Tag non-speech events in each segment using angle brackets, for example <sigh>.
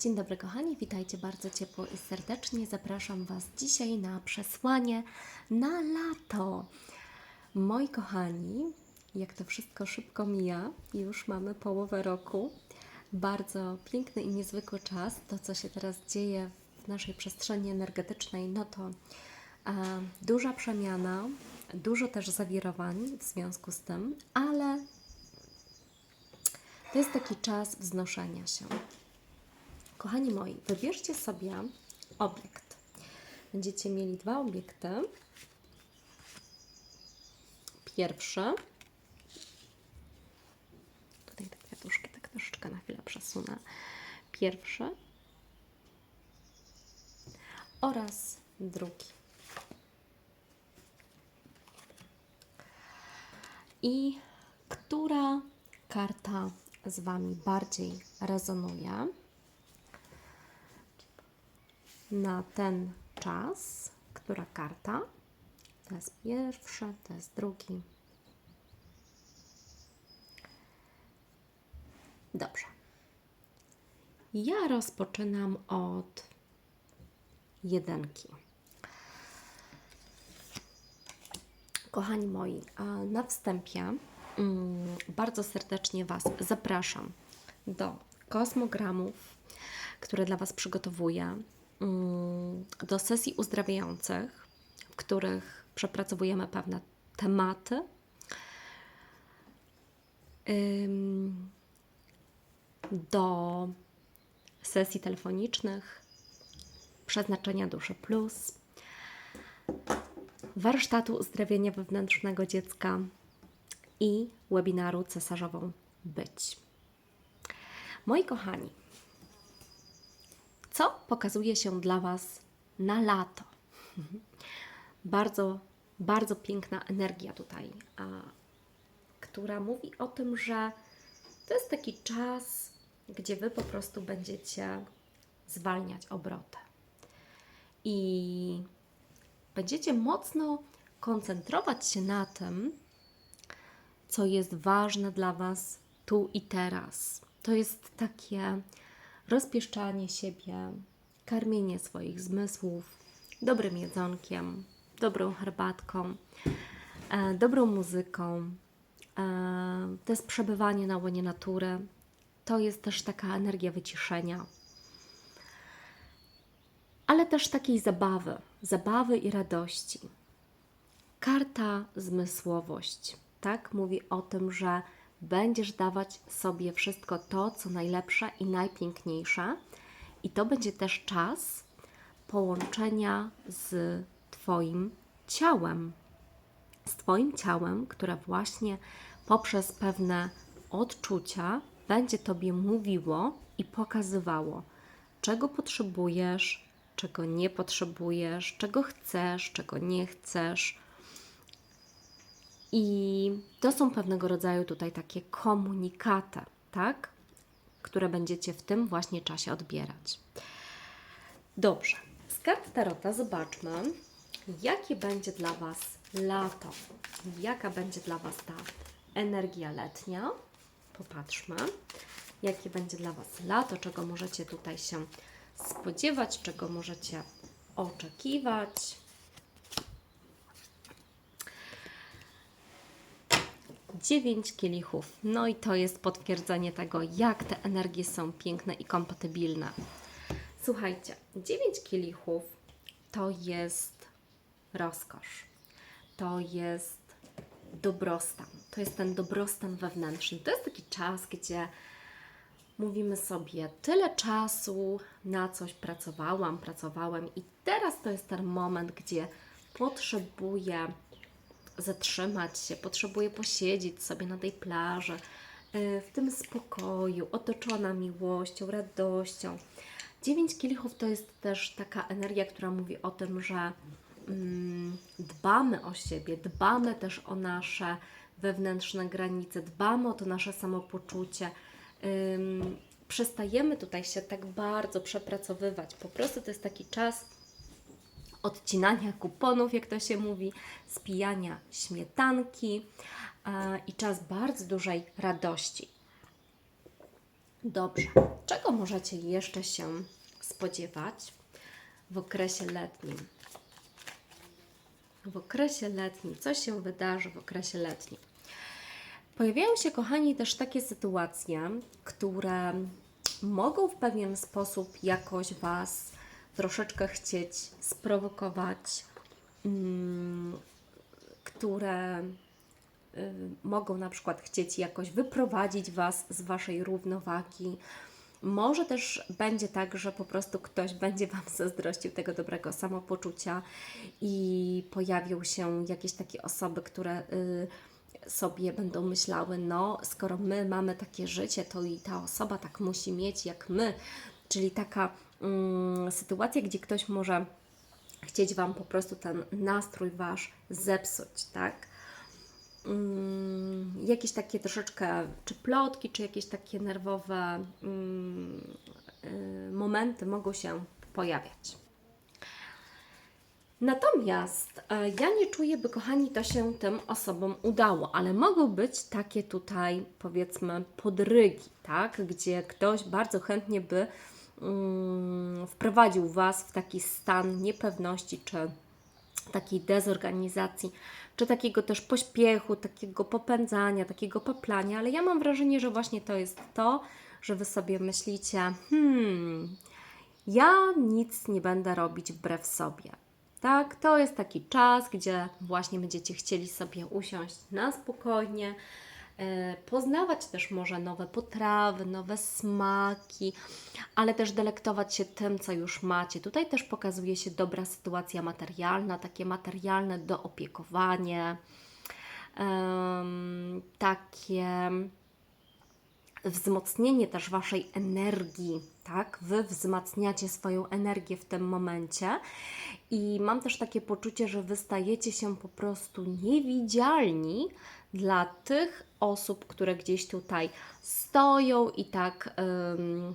Dzień dobry kochani, witajcie bardzo ciepło i serdecznie. Zapraszam Was dzisiaj na przesłanie na lato. Moi kochani, jak to wszystko szybko mija, już mamy połowę roku. Bardzo piękny i niezwykły czas. To, co się teraz dzieje w naszej przestrzeni energetycznej, no to e, duża przemiana, dużo też zawirowań w związku z tym, ale to jest taki czas wznoszenia się. Kochani moi, wybierzcie sobie obiekt. Będziecie mieli dwa obiekty. Pierwszy. Tutaj te kwiatuszki tak troszeczkę na chwilę przesunę. Pierwszy. Oraz drugi. I która karta z Wami bardziej rezonuje? Na ten czas, która karta. To jest pierwszy, to jest drugi. Dobrze. Ja rozpoczynam od jedynki. Kochani moi, na wstępie mm, bardzo serdecznie Was zapraszam do kosmogramów, które dla Was przygotowuję do sesji uzdrawiających, w których przepracowujemy pewne tematy. Do sesji telefonicznych, przeznaczenia duszy plus, warsztatu uzdrawiania wewnętrznego dziecka i webinaru cesarzową być. Moi kochani, co pokazuje się dla Was na lato. <laughs> Bardzo, bardzo piękna energia tutaj, a, która mówi o tym, że to jest taki czas, gdzie Wy po prostu będziecie zwalniać obroty. I będziecie mocno koncentrować się na tym, co jest ważne dla Was tu i teraz. To jest takie rozpieszczanie siebie, karmienie swoich zmysłów dobrym jedzonkiem, dobrą herbatką, e, dobrą muzyką. E, to jest przebywanie na łonie natury. To jest też taka energia wyciszenia, ale też takiej zabawy, zabawy i radości. Karta zmysłowość, tak? Mówi o tym, że będziesz dawać sobie wszystko to, co najlepsze i najpiękniejsze, i to będzie też czas połączenia z Twoim ciałem. Z Twoim ciałem, które właśnie poprzez pewne odczucia będzie Tobie mówiło i pokazywało, czego potrzebujesz, czego nie potrzebujesz, czego chcesz, czego nie chcesz. I to są pewnego rodzaju tutaj takie komunikaty, tak? Które będziecie w tym właśnie czasie odbierać. Dobrze. Z kart Tarota zobaczmy, jakie będzie dla Was lato. Jaka będzie dla Was ta energia letnia. Popatrzmy, jakie będzie dla Was lato, czego możecie tutaj się spodziewać, czego możecie oczekiwać. Dziewięć kielichów. No i to jest potwierdzenie tego, jak te energie są piękne i kompatybilne. Słuchajcie, dziewięć kielichów to jest rozkosz. To jest dobrostan. To jest ten dobrostan wewnętrzny. To jest taki czas, gdzie mówimy sobie, tyle czasu na coś pracowałam, pracowałem, i teraz to jest ten moment, gdzie potrzebuję zatrzymać się, potrzebuję posiedzieć sobie na tej plaży, y, w tym spokoju, otoczona miłością, radością. Dziewięć kielichów to jest też taka energia, która mówi o tym, że mm, dbamy o siebie, dbamy też o nasze wewnętrzne granice, dbamy o to nasze samopoczucie. Przestajemy tutaj się tak bardzo przepracowywać. Po prostu to jest taki czas odcinania kuponów, jak to się mówi, spijania śmietanki e, i czas bardzo dużej radości. Dobrze. Czego możecie jeszcze się spodziewać w okresie letnim? W okresie letnim. Co się wydarzy w okresie letnim? Pojawiają się, kochani, też takie sytuacje, które mogą w pewien sposób jakoś Was troszeczkę chcieć sprowokować, mm, które y, mogą na przykład chcieć jakoś wyprowadzić Was z Waszej równowagi. Może też będzie tak, że po prostu ktoś będzie Wam zazdrościł tego dobrego samopoczucia i pojawią się jakieś takie osoby, które y, sobie będą myślały, no skoro my mamy takie życie, to i ta osoba tak musi mieć jak my. Czyli taka mm, sytuacja, gdzie ktoś może chcieć Wam po prostu ten nastrój Wasz zepsuć, tak? Mm, jakieś takie troszeczkę, czy plotki, czy jakieś takie nerwowe mm, y, momenty mogą się pojawiać. Natomiast e, ja nie czuję, by kochani to się tym osobom udało, ale mogą być takie tutaj, powiedzmy, podrygi, tak? Gdzie ktoś bardzo chętnie by wprowadził Was w taki stan niepewności czy takiej dezorganizacji, czy takiego też pośpiechu, takiego popędzania, takiego poplania, ale ja mam wrażenie, że właśnie to jest to, że Wy sobie myślicie, hmm, ja nic nie będę robić wbrew sobie. Tak, to jest taki czas, gdzie właśnie będziecie chcieli sobie usiąść na spokojnie, poznawać też może nowe potrawy, nowe smaki, ale też delektować się tym, co już macie. Tutaj też pokazuje się dobra sytuacja materialna, takie materialne doopiekowanie, takie wzmocnienie też Waszej energii, tak? Wy wzmacniacie swoją energię w tym momencie i mam też takie poczucie, że Wy stajecie się po prostu niewidzialni dla tych osób, które gdzieś tutaj stoją i tak ym,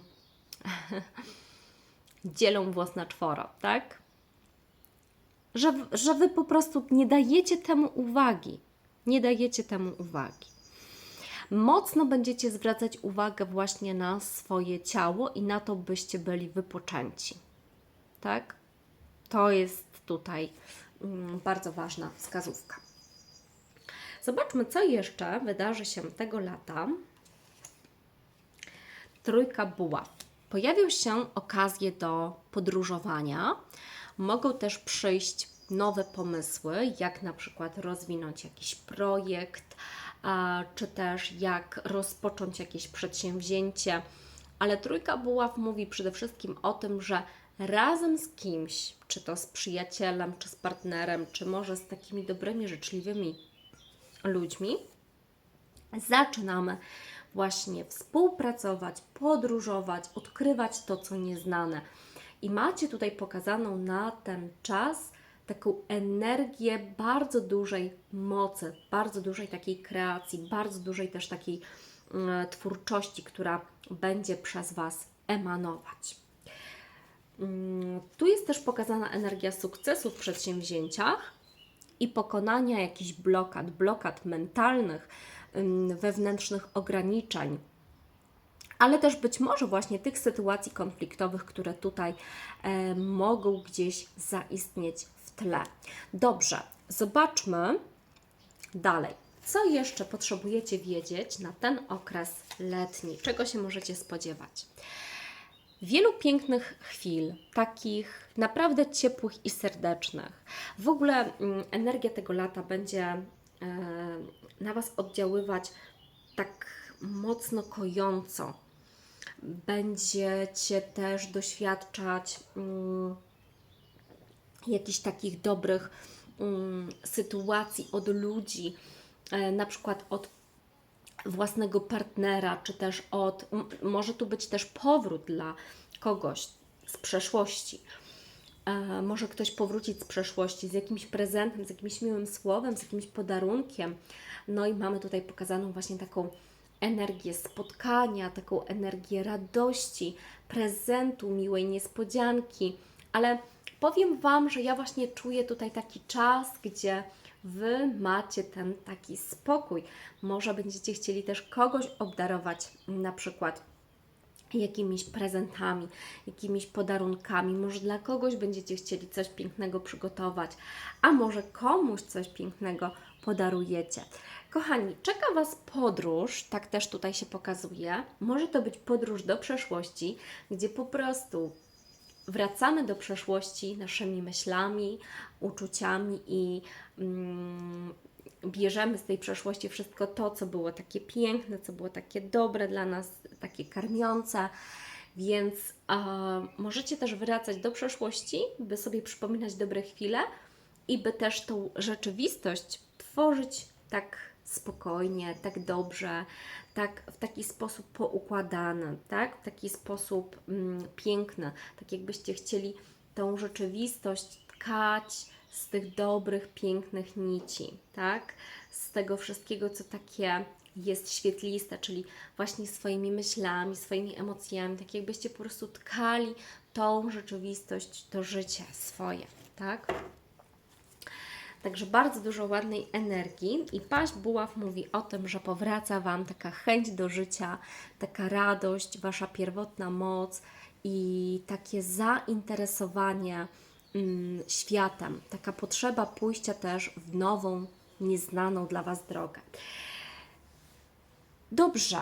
<laughs> dzielą włos na czworo, tak? Że, że Wy po prostu nie dajecie temu uwagi. Nie dajecie temu uwagi mocno będziecie zwracać uwagę właśnie na swoje ciało i na to, byście byli wypoczęci. Tak? To jest tutaj mm, bardzo ważna wskazówka. Zobaczmy, co jeszcze wydarzy się tego lata. Trójka buław. Pojawią się okazje do podróżowania. Mogą też przyjść nowe pomysły, jak na przykład rozwinąć jakiś projekt, czy też jak rozpocząć jakieś przedsięwzięcie. Ale trójka buław mówi przede wszystkim o tym, że razem z kimś, czy to z przyjacielem, czy z partnerem, czy może z takimi dobrymi, życzliwymi ludźmi, zaczynamy właśnie współpracować, podróżować, odkrywać to, co nieznane. I macie tutaj pokazaną na ten czas taką energię bardzo dużej mocy, bardzo dużej takiej kreacji, bardzo dużej też takiej y, twórczości, która będzie przez Was emanować. Mm, tu jest też pokazana energia sukcesu w przedsięwzięciach i pokonania jakichś blokad, blokad mentalnych, wewnętrznych ograniczeń, ale też być może właśnie tych sytuacji konfliktowych, które tutaj e, mogą gdzieś zaistnieć tle. Dobrze, zobaczmy dalej. Co jeszcze potrzebujecie wiedzieć na ten okres letni? Czego się możecie spodziewać? Wielu pięknych chwil, takich naprawdę ciepłych i serdecznych. W ogóle mm, energia tego lata będzie e, na Was oddziaływać tak mocno kojąco. Będziecie też doświadczać. Mm, jakichś takich dobrych um, sytuacji od ludzi, e, na przykład od własnego partnera, czy też od, może tu być też powrót dla kogoś z przeszłości. E, może ktoś powrócić z przeszłości z jakimś prezentem, z jakimś miłym słowem, z jakimś podarunkiem. No i mamy tutaj pokazaną właśnie taką energię spotkania, taką energię radości, prezentu, miłej niespodzianki, ale powiem Wam, że ja właśnie czuję tutaj taki czas, gdzie Wy macie ten taki spokój. Może będziecie chcieli też kogoś obdarować, na przykład jakimiś prezentami, jakimiś podarunkami. Może dla kogoś będziecie chcieli coś pięknego przygotować, a może komuś coś pięknego podarujecie. Kochani, czeka Was podróż, tak też tutaj się pokazuje. Może to być podróż do przeszłości, gdzie po prostu wracamy do przeszłości naszymi myślami, uczuciami i mm, bierzemy z tej przeszłości wszystko to, co było takie piękne, co było takie dobre dla nas, takie karmiące. Więc e, możecie też wracać do przeszłości, by sobie przypominać dobre chwile i by też tą rzeczywistość tworzyć tak spokojnie, tak dobrze, tak w taki sposób poukładany, tak? W taki sposób mm, piękny, tak jakbyście chcieli tą rzeczywistość tkać z tych dobrych, pięknych nici, tak? Z tego wszystkiego, co takie jest świetliste, czyli właśnie swoimi myślami, swoimi emocjami, tak jakbyście po prostu tkali tą rzeczywistość, to życie swoje, tak? Także bardzo dużo ładnej energii i paść buław mówi o tym, że powraca Wam taka chęć do życia, taka radość, Wasza pierwotna moc i takie zainteresowanie mm, światem, taka potrzeba pójścia też w nową, nieznaną dla Was drogę. Dobrze.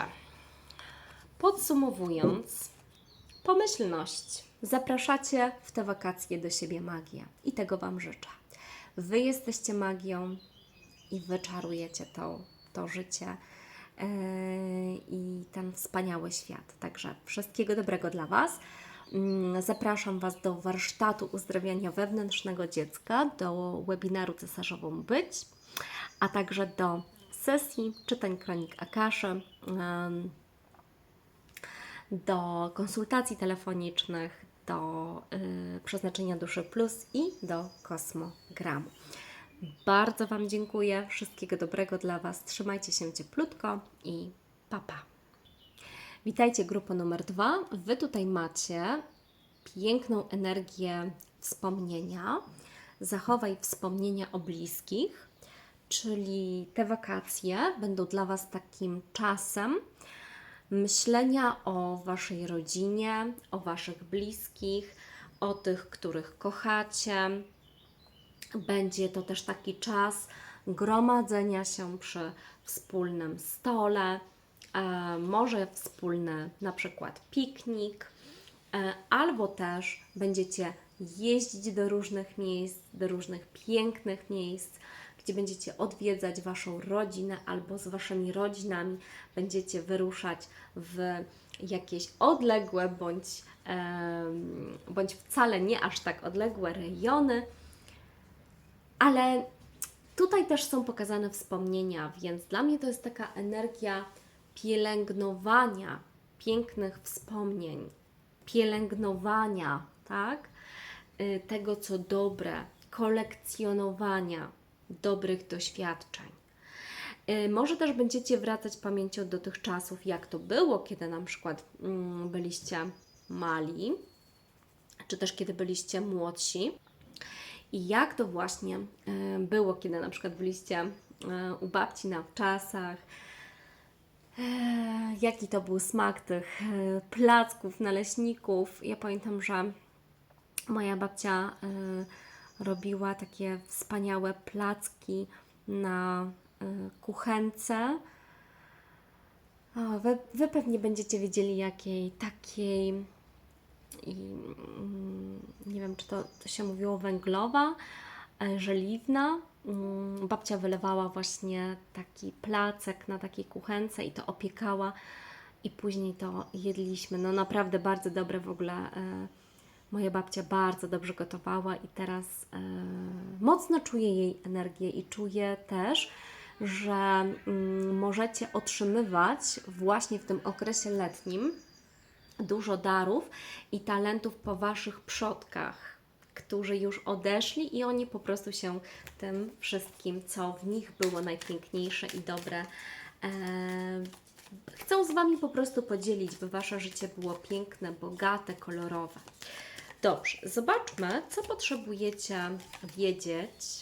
Podsumowując, pomyślność. Zapraszacie w te wakacje do siebie magię i tego Wam życzę. Wy jesteście magią i wyczarujecie to, to życie yy, i ten wspaniały świat. Także wszystkiego dobrego dla Was. Mm, Zapraszam Was do warsztatu uzdrawiania wewnętrznego dziecka, do webinaru Cesarzową Być, a także do sesji czytań kronik Akaszy, do konsultacji telefonicznych, do y, przeznaczenia duszy plus i do kosmogramu. Bardzo Wam dziękuję. Wszystkiego dobrego dla Was. Trzymajcie się cieplutko i papa. Pa. Witajcie, grupa numer dwa. Wy tutaj macie piękną energię wspomnienia. Zachowaj wspomnienia o bliskich, czyli te wakacje będą dla Was takim czasem myślenia o Waszej rodzinie, o Waszych bliskich, o tych, których kochacie. Będzie to też taki czas gromadzenia się przy wspólnym stole, e, może wspólny na przykład piknik, e, albo też będziecie jeździć do różnych miejsc, do różnych pięknych miejsc, gdzie będziecie odwiedzać Waszą rodzinę albo z Waszymi rodzinami będziecie wyruszać w jakieś odległe bądź, bądź wcale nie aż tak odległe rejony, ale tutaj też są pokazane wspomnienia, więc dla mnie to jest taka energia pielęgnowania pięknych wspomnień, pielęgnowania, tak? Y, Tego, co dobre, kolekcjonowania dobrych doświadczeń. Y, Może też będziecie wracać pamięcią do tych czasów, jak to było, kiedy na przykład mm, byliście mali, czy też kiedy byliście młodsi. I jak to właśnie y, było, kiedy na przykład byliście y, u babci na wczasach, jaki to był smak tych placków, naleśników. Ja pamiętam, że moja babcia robiła takie wspaniałe placki na e, kuchence. O, wy, wy pewnie będziecie wiedzieli jakiej, takiej i, mm, nie wiem, czy to, to się mówiło węglowa, e, żeliwna. Mm, Babcia wylewała właśnie taki placek na takiej kuchence i to opiekała i później to jedliśmy. No naprawdę bardzo dobre w ogóle. Moja babcia bardzo dobrze gotowała i teraz e, mocno czuję jej energię i czuję też, że mm, możecie otrzymywać właśnie w tym okresie letnim dużo darów i talentów po Waszych przodkach, którzy już odeszli i oni po prostu się tym wszystkim, co w nich było najpiękniejsze i dobre, e, chcą z Wami po prostu podzielić, by Wasze życie było piękne, bogate, kolorowe. Dobrze, zobaczmy, co potrzebujecie wiedzieć,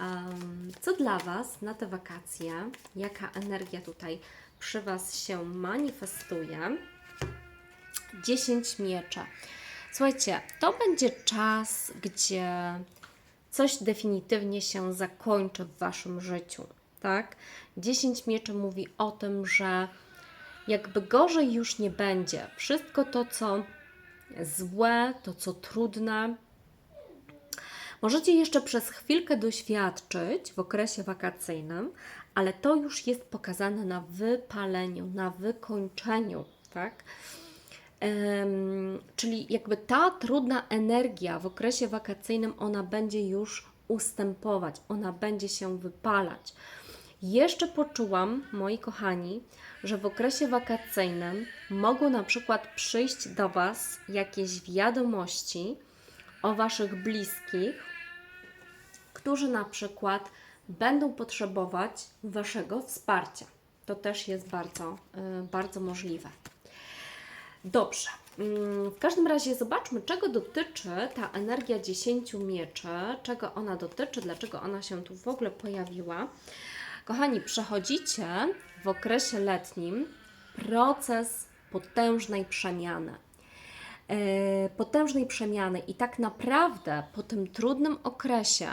em, co dla Was na te wakacje, jaka energia tutaj przy Was się manifestuje. 10 miecze. Słuchajcie, to będzie czas, gdzie coś definitywnie się zakończy w waszym życiu, tak? 10 mieczy mówi o tym, że jakby gorzej już nie będzie. Wszystko to, co złe, to, co trudne, możecie jeszcze przez chwilkę doświadczyć w okresie wakacyjnym, ale to już jest pokazane na wypaleniu, na wykończeniu, tak? Em, czyli jakby ta trudna energia w okresie wakacyjnym, ona będzie już ustępować, ona będzie się wypalać. Jeszcze poczułam, moi kochani, że w okresie wakacyjnym mogą na przykład przyjść do Was jakieś wiadomości o Waszych bliskich, którzy na przykład będą potrzebować Waszego wsparcia. To też jest bardzo, y, bardzo możliwe. Dobrze. Mm, W każdym razie zobaczmy, czego dotyczy ta energia 10 mieczy, czego ona dotyczy, dlaczego ona się tu w ogóle pojawiła. Kochani, przechodzicie w okresie letnim proces potężnej przemiany. E, Potężnej przemiany, i tak naprawdę po tym trudnym okresie,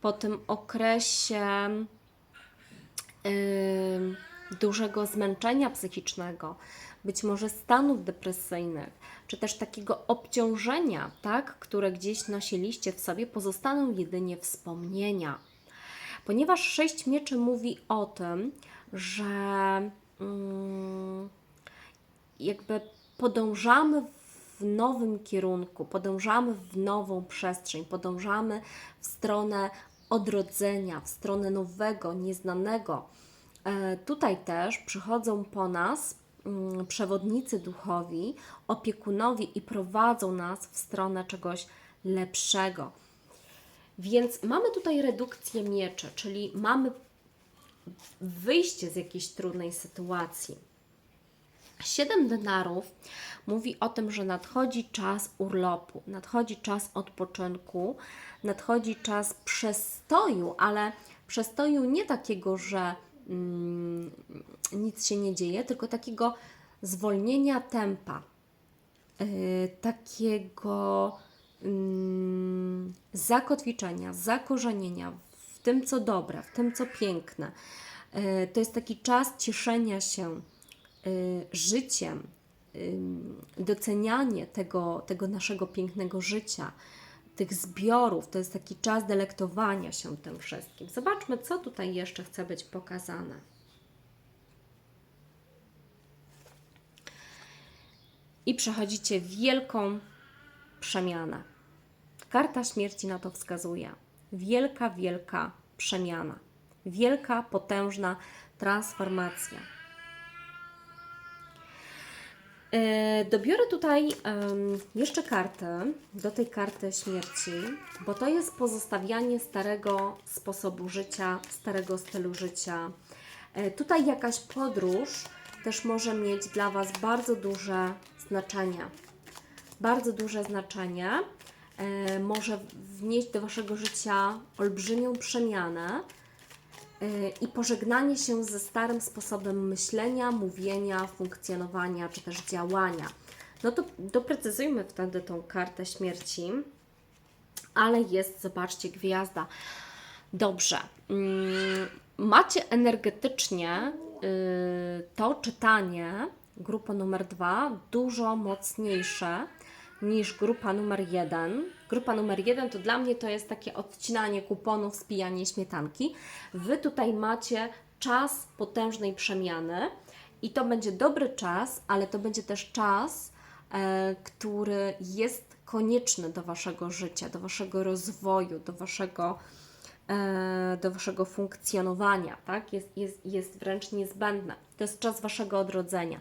po tym okresie ym, dużego zmęczenia psychicznego, być może stanów depresyjnych, czy też takiego obciążenia, tak, które gdzieś nosiliście w sobie, pozostaną jedynie wspomnienia. Ponieważ sześć mieczy mówi o tym, że mm, jakby podążamy w nowym kierunku, podążamy w nową przestrzeń, podążamy w stronę odrodzenia, w stronę nowego, nieznanego. E, Tutaj też przychodzą po nas mm, przewodnicy duchowi, opiekunowie i prowadzą nas w stronę czegoś lepszego. Więc mamy tutaj redukcję mieczy, czyli mamy wyjście z jakiejś trudnej sytuacji. Siedem denarów mówi o tym, że nadchodzi czas urlopu, nadchodzi czas odpoczynku, nadchodzi czas przestoju, ale przestoju nie takiego, że mm, nic się nie dzieje, tylko takiego zwolnienia tempa, yy, takiego zakotwiczenia, zakorzenienia w tym, co dobre, w tym, co piękne. Yy, To jest taki czas cieszenia się y, życiem, ym, docenianie tego, tego naszego pięknego życia, tych zbiorów. To jest taki czas delektowania się tym wszystkim. Zobaczmy, co tutaj jeszcze chce być pokazane. I przechodzicie wielką przemianę. Karta śmierci na to wskazuje. Wielka, wielka przemiana. Wielka, potężna transformacja. E, Dobiorę tutaj jeszcze kartę do tej karty śmierci, bo to jest pozostawianie starego sposobu życia, starego stylu życia. E, Tutaj jakaś podróż też może mieć dla Was bardzo duże znaczenie. Bardzo duże znaczenie. E, Może wnieść do Waszego życia olbrzymią przemianę y, i pożegnanie się ze starym sposobem myślenia, mówienia, funkcjonowania czy też działania. No to doprecyzujmy wtedy tą kartę śmierci, ale jest, zobaczcie, gwiazda. Dobrze. Mm, Macie energetycznie y, to czytanie, grupa numer dwa, dużo mocniejsze niż grupa numer jeden. Grupa numer jeden to dla mnie to jest takie odcinanie kuponów, spijanie śmietanki. Wy tutaj macie czas potężnej przemiany i to będzie dobry czas, ale to będzie też czas, e, który jest konieczny do Waszego życia, do Waszego rozwoju, do Waszego, e, do Waszego funkcjonowania, tak? Jest, jest, jest wręcz niezbędne. To jest czas Waszego odrodzenia.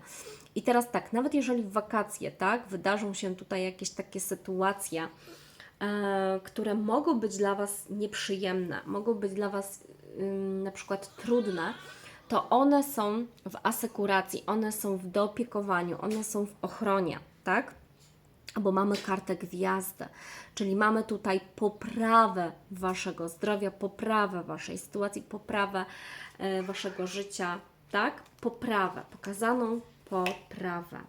I teraz tak, nawet jeżeli w wakacje, tak, wydarzą się tutaj jakieś takie sytuacje, e, które mogą być dla Was nieprzyjemne, mogą być dla Was ym, na przykład trudne, to one są w asekuracji, one są w doopiekowaniu, one są w ochronie, tak? Bo mamy kartę gwiazdy, czyli mamy tutaj poprawę Waszego zdrowia, poprawę Waszej sytuacji, poprawę e, Waszego życia, tak? Poprawę, pokazaną poprawę.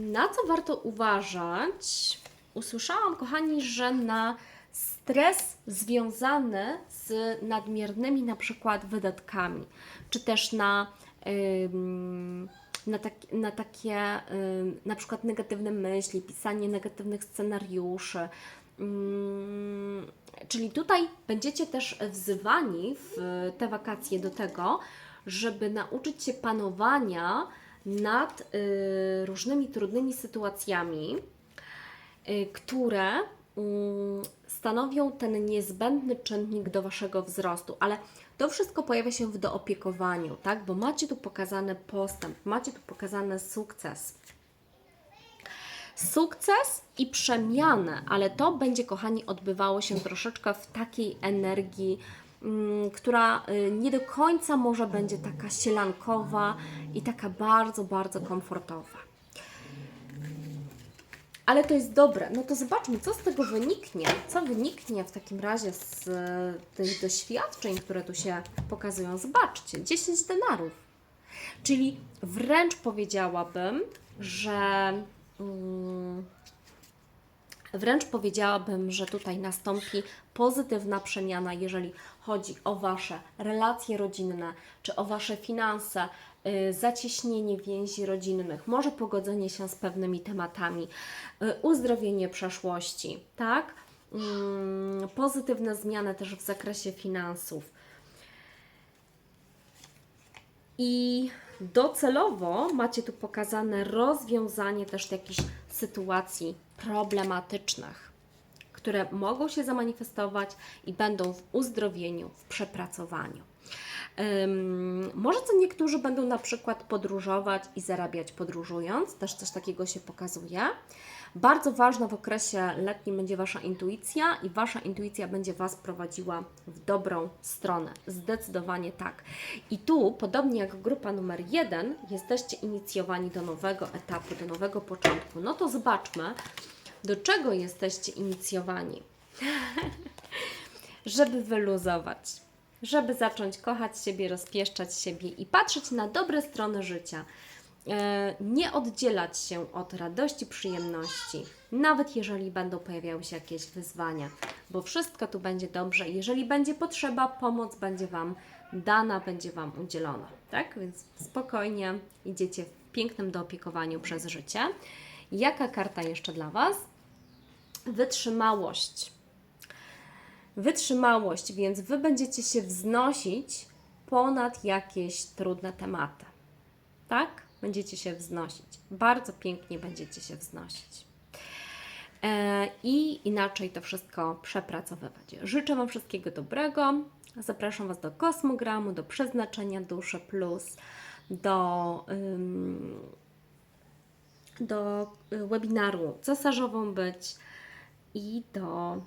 Na co warto uważać? Usłyszałam, kochani, że na stres związany z nadmiernymi na przykład wydatkami, czy też na, na, tak, na takie na przykład negatywne myśli, pisanie negatywnych scenariuszy. Ym, Czyli tutaj będziecie też wzywani w te wakacje do tego, żeby nauczyć się panowania nad y, różnymi trudnymi sytuacjami, y, które mm, stanowią ten niezbędny czynnik do Waszego wzrostu, ale to wszystko pojawia się w doopiekowaniu, tak? Bo macie tu pokazany postęp, macie tu pokazany sukces. Sukces i przemianę, ale to będzie, kochani, odbywało się troszeczkę w takiej energii, mm, która y, nie do końca może będzie taka sielankowa i taka bardzo, bardzo komfortowa. Ale to jest dobre. No to zobaczmy, co z tego wyniknie. Co wyniknie w takim razie z e, tych doświadczeń, które tu się pokazują. Zobaczcie, 10 denarów. Czyli wręcz powiedziałabym, że. Mm, Wręcz powiedziałabym, że tutaj nastąpi pozytywna przemiana, jeżeli chodzi o Wasze relacje rodzinne, czy o Wasze finanse, y, zacieśnienie więzi rodzinnych, może pogodzenie się z pewnymi tematami, y, uzdrowienie przeszłości, tak? Mm, Pozytywne zmiany też w zakresie finansów. I docelowo macie tu pokazane rozwiązanie też jakichś sytuacji problematycznych, które mogą się zamanifestować i będą w uzdrowieniu, w przepracowaniu. Może co niektórzy będą na przykład podróżować i zarabiać podróżując, też coś takiego się pokazuje. Bardzo ważna w okresie letnim będzie Wasza intuicja i Wasza intuicja będzie Was prowadziła w dobrą stronę. Zdecydowanie tak. I tu, podobnie jak grupa numer jeden, jesteście inicjowani do nowego etapu, do nowego początku. No to zobaczmy, do czego jesteście inicjowani. <laughs> Żeby wyluzować, żeby zacząć kochać siebie, rozpieszczać siebie i patrzeć na dobre strony życia. E, Nie oddzielać się od radości, przyjemności, nawet jeżeli będą pojawiały się jakieś wyzwania, bo wszystko tu będzie dobrze. Jeżeli będzie potrzeba, pomoc będzie Wam dana, będzie Wam udzielona. Tak? Więc spokojnie idziecie w pięknym doopiekowaniu przez życie. Jaka karta jeszcze dla Was? Wytrzymałość wytrzymałość, więc Wy będziecie się wznosić ponad jakieś trudne tematy. Tak? Będziecie się wznosić. Bardzo pięknie będziecie się wznosić. E, I inaczej to wszystko przepracowywać. Życzę Wam wszystkiego dobrego. Zapraszam Was do kosmogramu, do przeznaczenia duszy plus, do, do y, webinaru cesarzową być i do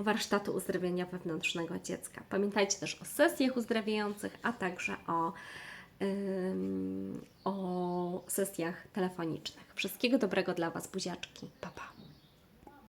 warsztatu uzdrawiania wewnętrznego dziecka. Pamiętajcie też o sesjach uzdrawiających, a także o, o sesjach telefonicznych. Wszystkiego dobrego dla Was, buziaczki. Pa, pa.